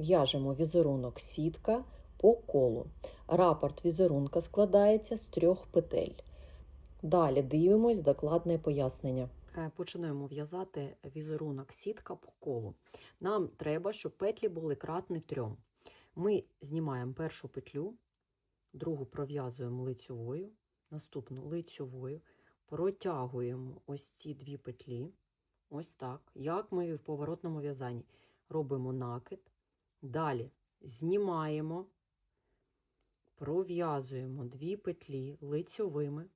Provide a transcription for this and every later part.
В'яжемо візерунок сітка по колу. Рапорт візерунка складається з трьох петель. Далі дивимось докладне пояснення. Е, Починаємо в'язати візерунок сітка по колу. Нам треба, щоб петлі були кратні трьом. Ми знімаємо першу петлю, другу пров'язуємо лицьовою, наступну лицьовою, протягуємо ось ці дві петлі. Ось так. Як ми в поворотному в'язанні робимо накид. Далі знімаємо, пров'язуємо дві петлі лицьовими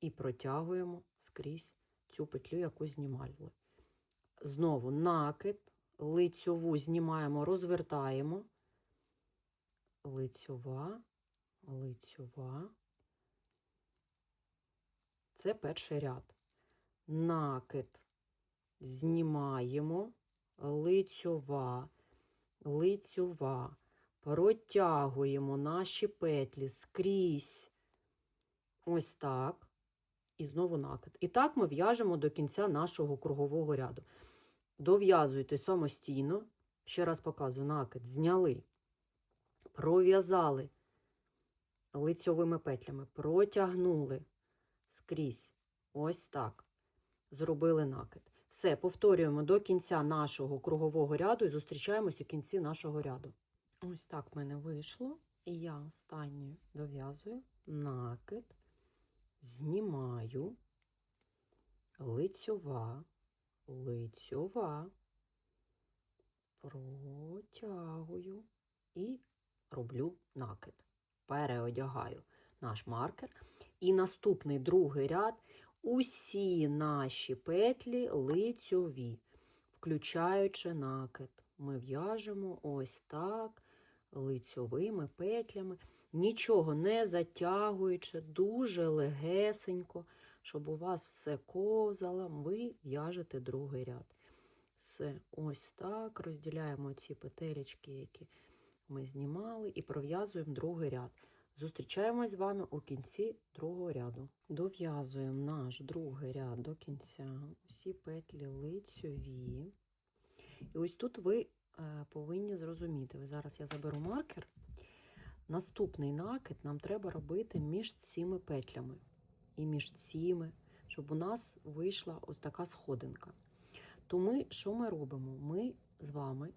і протягуємо скрізь цю петлю, яку знімали. Знову накид, лицьову знімаємо, розвертаємо. Лицьова, лицьова. Це перший ряд. Накид знімаємо, лицьова, лицьова. Протягуємо наші петлі скрізь. Ось так. І знову накид. І так ми в'яжемо до кінця нашого кругового ряду. Дов'язуйте самостійно. Ще раз показую накид. Зняли, пров'язали лицьовими петлями, протягнули скрізь. Ось так. Зробили накид. Все, повторюємо до кінця нашого кругового ряду і зустрічаємось у кінці нашого ряду. Ось так в мене вийшло. І я останньою дов'язую накид, знімаю, лицьова, лицьова, протягую і роблю накид. Переодягаю наш маркер. І наступний другий ряд усі наші петлі лицьові, включаючи накид. Ми в'яжемо ось так, лицьовими петлями, нічого не затягуючи, дуже легесенько, щоб у вас все ковзало, ви в'яжете другий ряд. Все, ось так. Розділяємо ці петелечки, які ми знімали, і пров'язуємо другий ряд. Зустрічаємось з вами у кінці другого ряду. Дов'язуємо наш другий ряд до кінця. Усі петлі лицьові. І ось тут ви е, повинні зрозуміти. Зараз я заберу маркер. Наступний накид нам треба робити між цими петлями. І між цими, щоб у нас вийшла ось така сходинка. То ми, що ми робимо? Ми з вами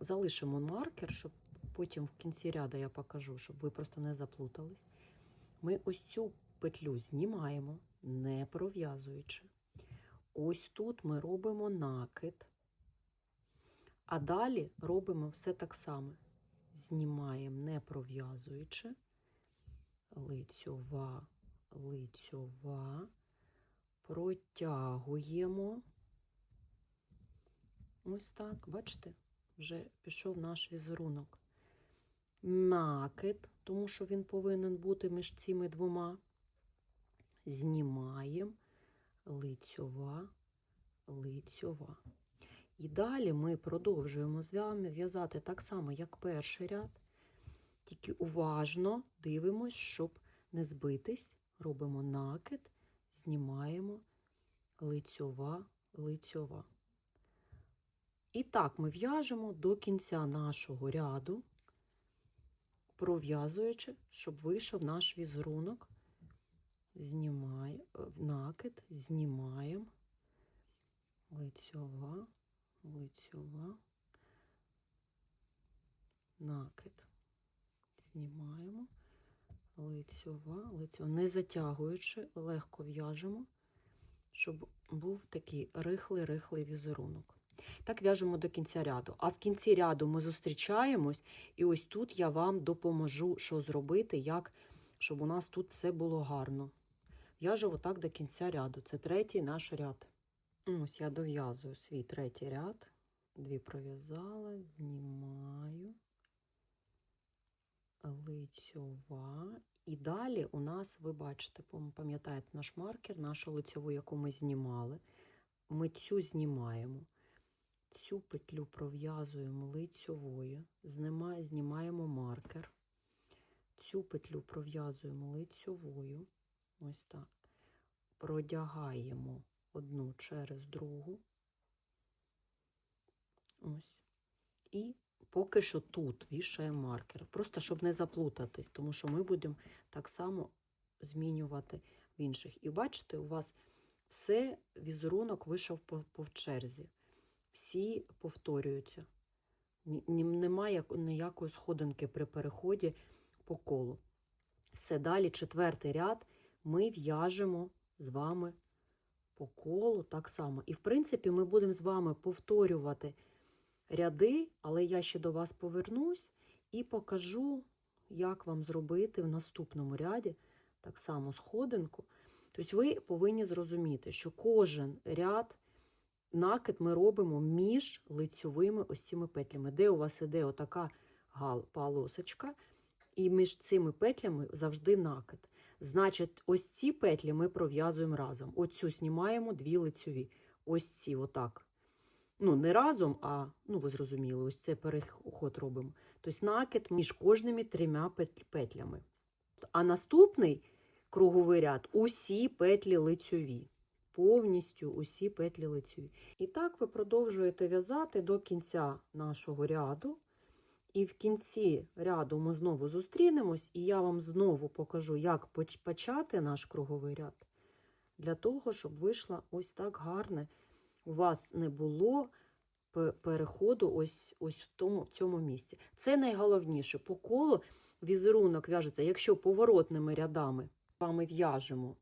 залишимо маркер, щоб потім в кінці ряду я покажу, щоб ви просто не заплутались. Ми ось цю петлю знімаємо, не пров'язуючи. Ось тут ми робимо накид. А далі робимо все так само. Знімаємо, не пров'язуючи, лицьова, лицьова, протягуємо. Ось так, бачите, вже пішов наш візерунок. Накид, тому що він повинен бути між цими двома. Знімаємо лицьова, лицьова. І далі ми продовжуємо з вами в'язати так само, як перший ряд. Тільки уважно дивимось, щоб не збитись. Робимо накид, знімаємо лицьова, лицьова. І так ми в'яжемо до кінця нашого ряду, пров'язуючи, щоб вийшов наш візерунок. Знімаємо накид, знімаємо лицьова, лицьова, накид. Знімаємо лицьова, лицьова. Не затягуючи, легко в'яжемо, щоб був такий рихлий-рихлий візерунок. Так в'яжемо до кінця ряду. А в кінці ряду ми зустрічаємось, і ось тут я вам допоможу, що зробити, як, щоб у нас тут все було гарно. В'яжу отак до кінця ряду. Це третій наш ряд. Ось я дов'язую свій третій ряд. Дві пров'язала, знімаю, лицьова. І далі у нас, ви бачите, пам'ятаєте наш маркер, нашу лицьову, яку ми знімали. Ми цю знімаємо. Цю петлю пров'язуємо лицьовою, знімаємо маркер. Цю петлю пров'язуємо лицьовою. Ось так. Продягаємо одну через другу. Ось. І поки що тут вішаємо маркер. Просто щоб не заплутатись, тому що ми будемо так само змінювати в інших. І бачите, у вас все візерунок вийшов по, по черзі. Всі повторюються. Немає ніякої сходинки при переході по колу. Все далі, четвертий ряд, ми в'яжемо з вами по колу так само. І, в принципі, ми будемо з вами повторювати ряди, але я ще до вас повернусь і покажу, як вам зробити в наступному ряді так само сходинку. Тобто ви повинні зрозуміти, що кожен ряд накид ми робимо між лицьовими ось цими петлями, де у вас іде отака полосочка, і між цими петлями завжди накид. Значить, ось ці петлі ми пров'язуємо разом. Оцю знімаємо дві лицьові. Ось ці, отак. Ну, не разом, а ну, ви зрозуміли, ось це переход робимо. Тобто накид між кожними трьома петлями. А наступний круговий ряд усі петлі лицьові. Повністю усі петлі лицьові. І так ви продовжуєте в'язати до кінця нашого ряду. І в кінці ряду ми знову зустрінемось, і я вам знову покажу, як почати наш круговий ряд. Для того, щоб вийшло ось так гарне. У вас не було переходу ось, ось в, тому, в цьому місці. Це найголовніше. По колу візерунок в'яжеться, якщо поворотними рядами вами в'яжемо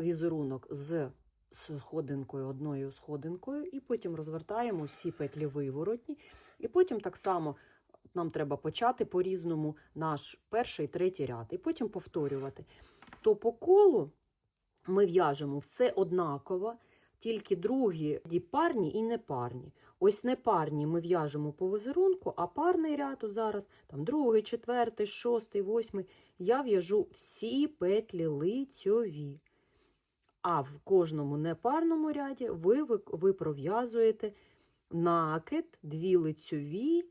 візерунок з сходинкою, одною сходинкою, і потім розвертаємо всі петлі виворотні. І потім так само нам треба почати по-різному наш перший, третій ряд, і потім повторювати. То по колу ми в'яжемо все однаково, тільки другі парні і непарні. Ось непарні ми в'яжемо по візерунку, а парний ряд зараз, там другий, четвертий, шостий, восьмий, я в'яжу всі петлі лицьові. А в кожному непарному ряді ви, ви, пров'язуєте накид, дві лицьові,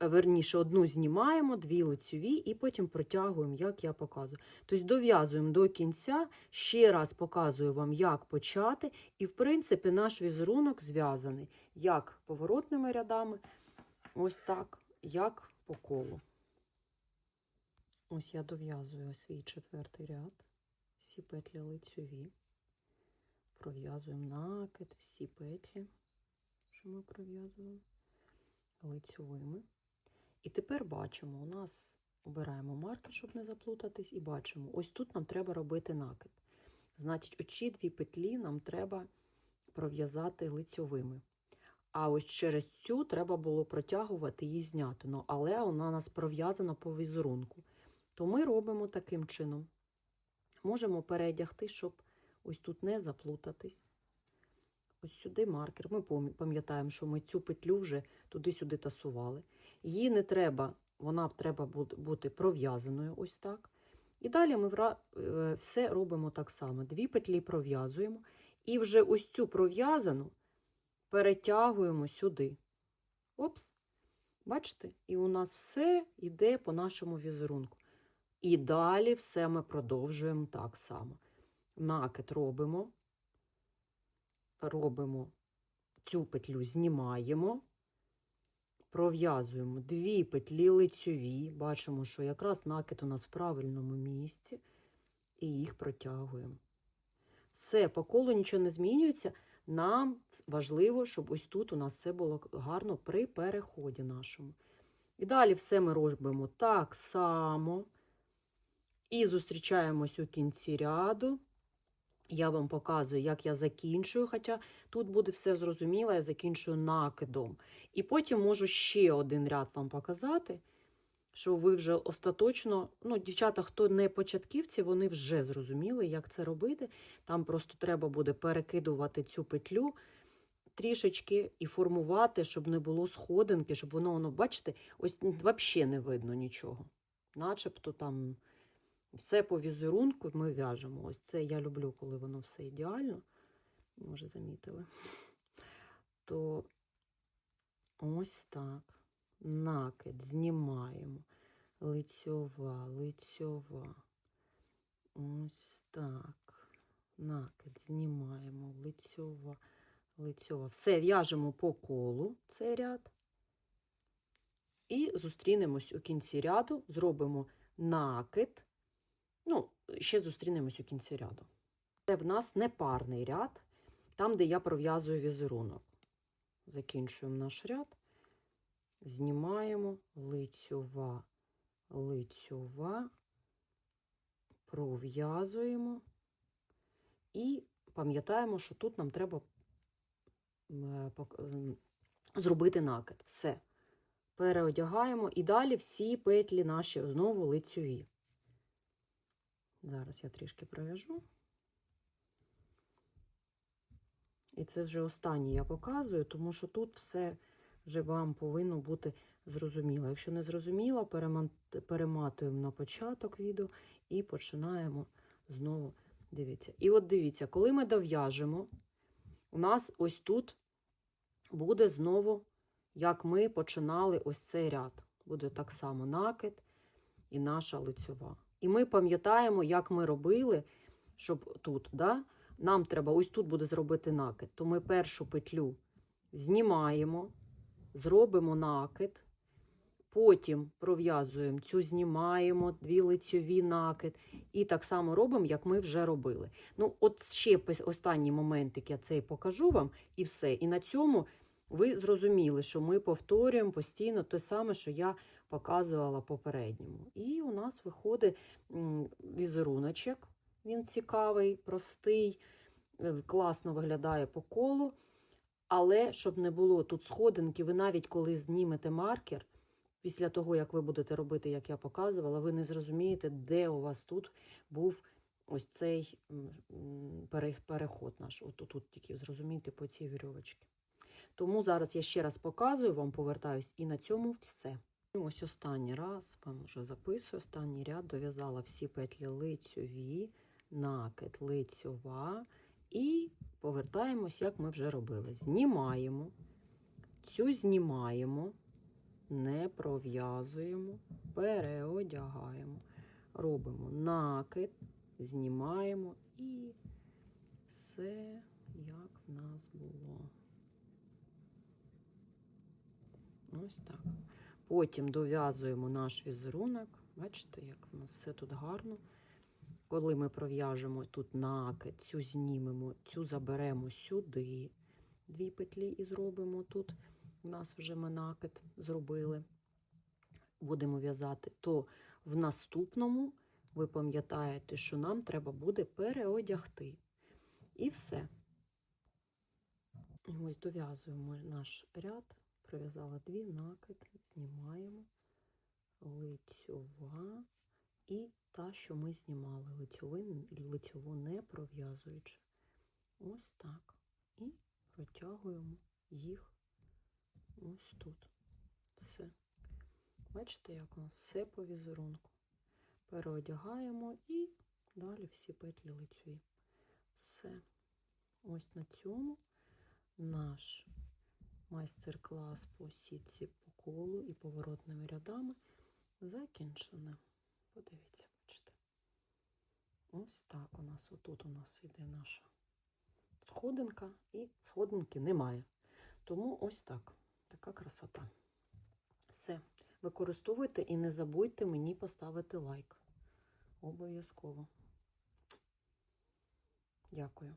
верніше, одну знімаємо, дві лицьові, і потім протягуємо, як я показую. Тобто дов'язуємо до кінця, ще раз показую вам, як почати. І, в принципі, наш візерунок зв'язаний як поворотними рядами, ось так, як по колу. Ось я дов'язую свій четвертий ряд, всі петлі лицьові. Пров'язуємо накид, всі петлі, що ми пров'язували лицьовими. І тепер бачимо, у нас обираємо марки, щоб не заплутатись, і бачимо, ось тут нам треба робити накид. Значить, оці дві петлі нам треба пров'язати лицьовими. А ось через цю треба було протягувати її зняти. Ну, але вона у нас пров'язана по візерунку. То ми робимо таким чином. Можемо передягти, щоб ось тут не заплутатись. Ось сюди маркер. Ми пам'ятаємо, що ми цю петлю вже туди-сюди тасували. Її не треба, вона треба бути пров'язаною ось так. І далі ми е, все робимо так само. Дві петлі пров'язуємо. І вже ось цю пров'язану перетягуємо сюди. Опс. Бачите? І у нас все йде по нашому візерунку. І далі все ми продовжуємо так само. Накид робимо, робимо цю петлю, знімаємо, пров'язуємо дві петлі лицьові. Бачимо, що якраз накид у нас в правильному місці, і їх протягуємо. Все, по колу нічого не змінюється. Нам важливо, щоб ось тут у нас все було гарно при переході нашому. І далі все ми робимо так само. І зустрічаємось у кінці ряду. Я вам показую, як я закінчую, хоча тут буде все зрозуміло, я закінчую накидом. І потім можу ще один ряд вам показати, що ви вже остаточно, ну, дівчата, хто не початківці, вони вже зрозуміли, як це робити. Там просто треба буде перекидувати цю петлю трішечки і формувати, щоб не було сходинки, щоб воно, воно бачите, ось взагалі не видно нічого. Начебто там все по візерунку ми в'яжемо. Ось це я люблю, коли воно все ідеально. Може, замітили. То ось так. Накид знімаємо. Лицьова, лицьова. Ось так. Накид знімаємо, лицьова, лицьова. Все в'яжемо по колу цей ряд. І зустрінемось у кінці ряду, зробимо накид. Ну, ще зустрінемось у кінці ряду. Це в нас непарний ряд, там, де я пров'язую візерунок. Закінчуємо наш ряд, знімаємо лицьова, лицьова, пров'язуємо і пам'ятаємо, що тут нам треба м, зробити накид. Все. Переодягаємо і далі всі петлі наші знову лицьові. Зараз я трішки пров'яжу. І це вже останнє я показую, тому що тут все вже вам повинно бути зрозуміло. Якщо не зрозуміло, перематуємо на початок відео і починаємо знову дивіться. І от дивіться, коли ми дов'яжемо, у нас ось тут буде знову, як ми починали ось цей ряд. Буде так само накид і наша лицьова. І ми пам'ятаємо, як ми робили, щоб тут, да, нам треба ось тут буде зробити накид. То ми першу петлю знімаємо, зробимо накид, потім пров'язуємо цю, знімаємо дві лицьові накид, і так само робимо, як ми вже робили. Ну, от ще останній моментик я цей покажу вам, і все. І на цьому ви зрозуміли, що ми повторюємо постійно те саме, що я показувала попередньому. І у нас виходить візеруночок. Він цікавий, простий, е, класно виглядає по колу. Але щоб не було тут сходинки, ви навіть коли знімете маркер, після того, як ви будете робити, як я показувала, ви не зрозумієте, де у вас тут був ось цей переход наш. От тут тільки зрозумієте по цій вірьовочці. Тому зараз я ще раз показую, вам повертаюсь, і на цьому все. Ось останній раз, вам вже записую, останній ряд дов'язала всі петлі лицьові, накид лицьова, і повертаємось, як ми вже робили. Знімаємо, цю знімаємо, не пров'язуємо, переодягаємо, робимо накид, знімаємо і все як в нас було. Ось так. Потім дов'язуємо наш візерунок. Бачите, як в нас все тут гарно. Коли ми пров'яжемо тут накид, цю знімемо, цю заберемо сюди, дві петлі і зробимо тут. У нас вже ми накид зробили. Будемо в'язати, то в наступному ви пам'ятаєте, що нам треба буде переодягти. І все. І ось дов'язуємо наш ряд. Пров'язала дві накид, знімаємо лицьова і та, що ми знімали лицьову, лицьову не пров'язуючи. Ось так. І протягуємо їх ось тут. Все. Бачите, як у нас все по візерунку. Переодягаємо і далі всі петлі лицьові. Все. Ось на цьому наш майстер-клас по сітці по колу і поворотними рядами закінчено. Подивіться, бачите. Ось так у нас, отут у нас іде наша сходинка, і сходинки немає. Тому ось так. Така красота. Все. Використовуйте і не забудьте мені поставити лайк. Обов'язково. Дякую.